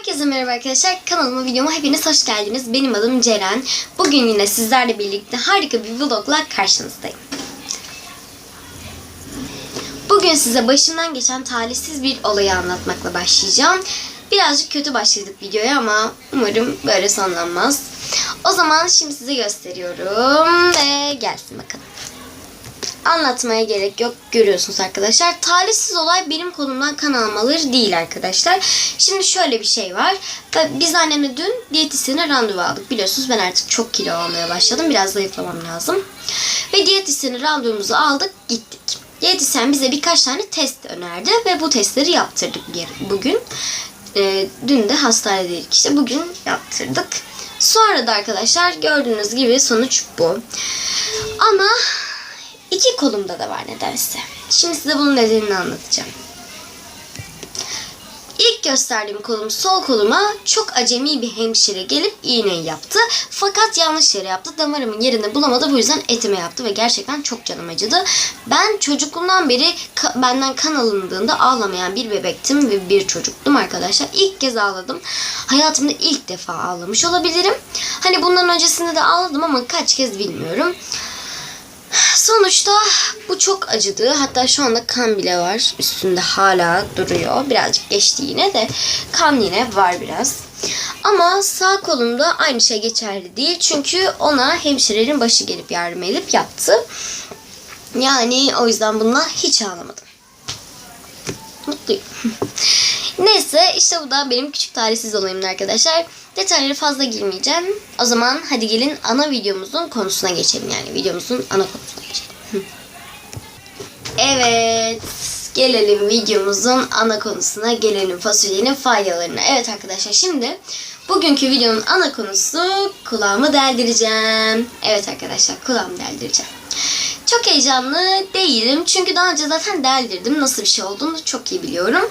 Herkese merhaba arkadaşlar. Kanalıma videoma hepiniz hoş geldiniz. Benim adım Ceren. Bugün yine sizlerle birlikte harika bir vlogla karşınızdayım. Bugün size başımdan geçen talihsiz bir olayı anlatmakla başlayacağım. Birazcık kötü başladık videoya ama umarım böyle sonlanmaz. O zaman şimdi size gösteriyorum ve gelsin bakalım. Anlatmaya gerek yok. Görüyorsunuz arkadaşlar. Talihsiz olay benim kolumdan kan almaları değil arkadaşlar. Şimdi şöyle bir şey var. Biz annemle dün diyetisyene randevu aldık. Biliyorsunuz ben artık çok kilo almaya başladım. Biraz zayıflamam lazım. Ve diyetisyene randevumuzu aldık gittik. Diyetisyen bize birkaç tane test önerdi ve bu testleri yaptırdık bugün. Ee, dün de hastanedeydik işte bugün yaptırdık. Sonra da arkadaşlar gördüğünüz gibi sonuç bu. Ama İki kolumda da var nedense. Şimdi size bunun nedenini anlatacağım. İlk gösterdiğim kolum sol koluma çok acemi bir hemşire gelip iğneyi yaptı. Fakat yanlış yere yaptı. Damarımın yerini bulamadı. Bu yüzden etime yaptı ve gerçekten çok canım acıdı. Ben çocukluğumdan beri ka- benden kan alındığında ağlamayan bir bebektim ve bir çocuktum arkadaşlar. İlk kez ağladım. Hayatımda ilk defa ağlamış olabilirim. Hani bundan öncesinde de ağladım ama kaç kez bilmiyorum. Sonuçta bu çok acıdı. Hatta şu anda kan bile var. Üstünde hala duruyor. Birazcık geçti yine de kan yine var biraz. Ama sağ kolumda aynı şey geçerli değil. Çünkü ona hemşirenin başı gelip yardım edip yaptı. Yani o yüzden bununla hiç ağlamadım. Mutluyum. Neyse işte bu da benim küçük talihsiz olayımdı arkadaşlar. Detaylara fazla girmeyeceğim. O zaman hadi gelin ana videomuzun konusuna geçelim. Yani videomuzun ana konusuna geçelim. evet. Gelelim videomuzun ana konusuna. Gelelim fasulyenin faydalarına. Evet arkadaşlar şimdi bugünkü videonun ana konusu kulağımı deldireceğim. Evet arkadaşlar kulağımı deldireceğim. Çok heyecanlı değilim. Çünkü daha önce zaten deldirdim. Nasıl bir şey olduğunu çok iyi biliyorum.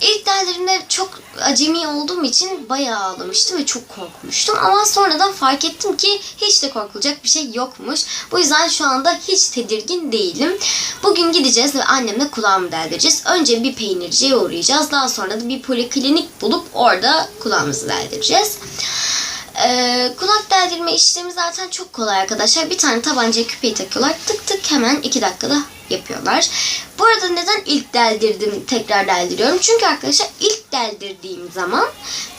İlk deldirimde çok acemi olduğum için bayağı ağlamıştım ve çok korkmuştum. Ama sonradan fark ettim ki hiç de korkulacak bir şey yokmuş. Bu yüzden şu anda hiç tedirgin değilim. Bugün gideceğiz ve annemle kulağımı deldireceğiz. Önce bir peynirciye uğrayacağız. Daha sonra da bir poliklinik bulup orada kulağımızı deldireceğiz. Ee, kulak deldirme işlemi zaten çok kolay arkadaşlar. Bir tane tabancaya küpeyi takıyorlar. Tık tık hemen iki dakikada yapıyorlar. Bu arada neden ilk deldirdim tekrar deldiriyorum? Çünkü arkadaşlar ilk deldirdiğim zaman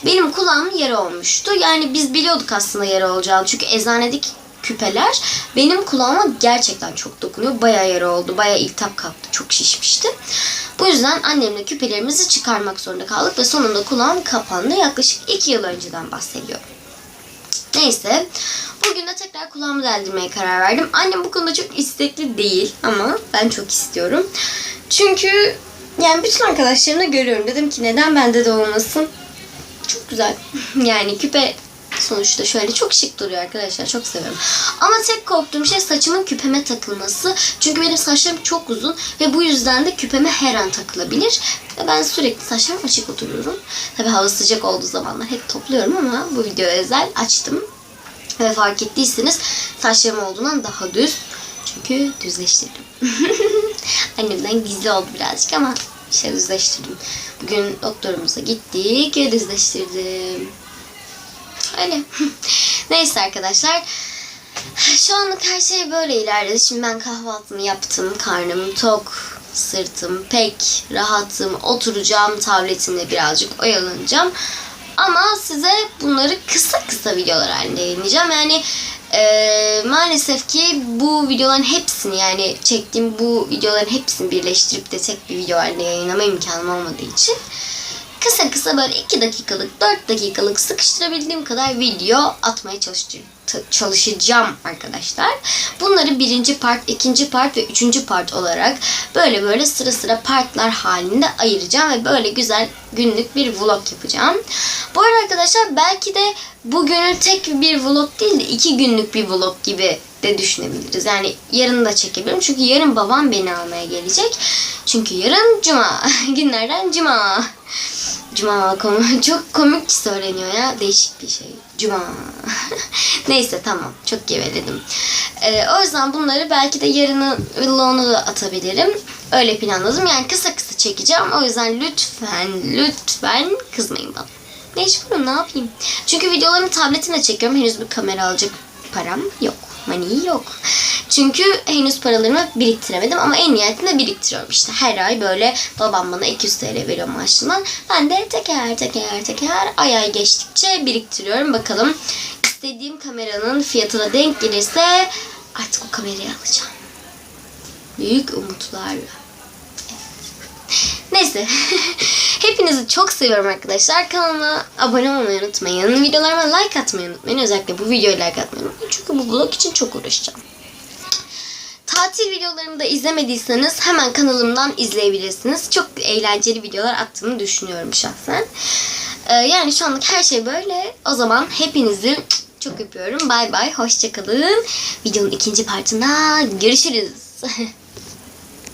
benim kulağımın yara olmuştu. Yani biz biliyorduk aslında yara olacağını. Çünkü eczanedeki küpeler benim kulağıma gerçekten çok dokunuyor. Bayağı yara oldu. Bayağı iltihap kaptı. Çok şişmişti. Bu yüzden annemle küpelerimizi çıkarmak zorunda kaldık ve sonunda kulağım kapandı. Yaklaşık 2 yıl önceden bahsediyorum. Neyse. Bugün de tekrar kulağımı deldirmeye karar verdim. Annem bu konuda çok istekli değil ama ben çok istiyorum. Çünkü yani bütün arkadaşlarımda görüyorum. Dedim ki neden bende de olmasın. Çok güzel. Yani küpe sonuçta şöyle çok şık duruyor arkadaşlar. Çok seviyorum. Ama tek korktuğum şey saçımın küpeme takılması. Çünkü benim saçlarım çok uzun ve bu yüzden de küpeme her an takılabilir. Ve ben sürekli saçlarım açık oturuyorum. Tabi hava sıcak olduğu zamanlar hep topluyorum ama bu video özel açtım. Ve fark ettiyseniz saçlarım olduğundan daha düz. Çünkü düzleştirdim. Annemden gizli oldu birazcık ama işte düzleştirdim. Bugün doktorumuza gittik ve düzleştirdim. Öyle. Neyse arkadaşlar. Şu anlık her şey böyle ilerledi. Şimdi ben kahvaltımı yaptım. Karnım tok. Sırtım pek rahatım. Oturacağım tabletimle birazcık oyalanacağım. Ama size bunları kısa kısa videolar halinde yayınlayacağım. Yani e, maalesef ki bu videoların hepsini yani çektiğim bu videoların hepsini birleştirip de tek bir video halinde yayınlama imkanım olmadığı için kısa kısa böyle 2 dakikalık 4 dakikalık sıkıştırabildiğim kadar video atmaya çalışacağım arkadaşlar. Bunları birinci part, ikinci part ve üçüncü part olarak böyle böyle sıra sıra partlar halinde ayıracağım ve böyle güzel günlük bir vlog yapacağım. Bu arada arkadaşlar belki de bugünün tek bir vlog değil de iki günlük bir vlog gibi de düşünebiliriz. Yani yarın da çekebilirim. Çünkü yarın babam beni almaya gelecek. Çünkü yarın cuma. Günlerden cuma. Cuma konu çok komik söyleniyor ya. Değişik bir şey. Cuma. Neyse tamam. Çok geveledim. Ee, o yüzden bunları belki de yarını vlogunu da atabilirim. Öyle planladım. Yani kısa kısa çekeceğim. O yüzden lütfen lütfen kızmayın bana. Mecburum ne yapayım. Çünkü videolarımı tabletimle çekiyorum. Henüz bir kamera alacak param yok. Money yok. Çünkü henüz paralarımı biriktiremedim ama en nihayetinde biriktiriyorum işte. Her ay böyle babam bana 200 TL veriyor maaşından. Ben de teker teker teker ay ay geçtikçe biriktiriyorum. Bakalım istediğim kameranın fiyatına denk gelirse artık o kamerayı alacağım. Büyük umutlarla. Neyse. Hepinizi çok seviyorum arkadaşlar. Kanalıma abone olmayı unutmayın. Videolarıma like atmayı unutmayın. Özellikle bu videoya like atmayı unutmayın. Çünkü bu vlog için çok uğraşacağım. Tatil videolarımı da izlemediyseniz hemen kanalımdan izleyebilirsiniz. Çok eğlenceli videolar attığımı düşünüyorum şahsen. Ee, yani şu anlık her şey böyle. O zaman hepinizi çok öpüyorum. Bay bay. Hoşçakalın. Videonun ikinci partında görüşürüz.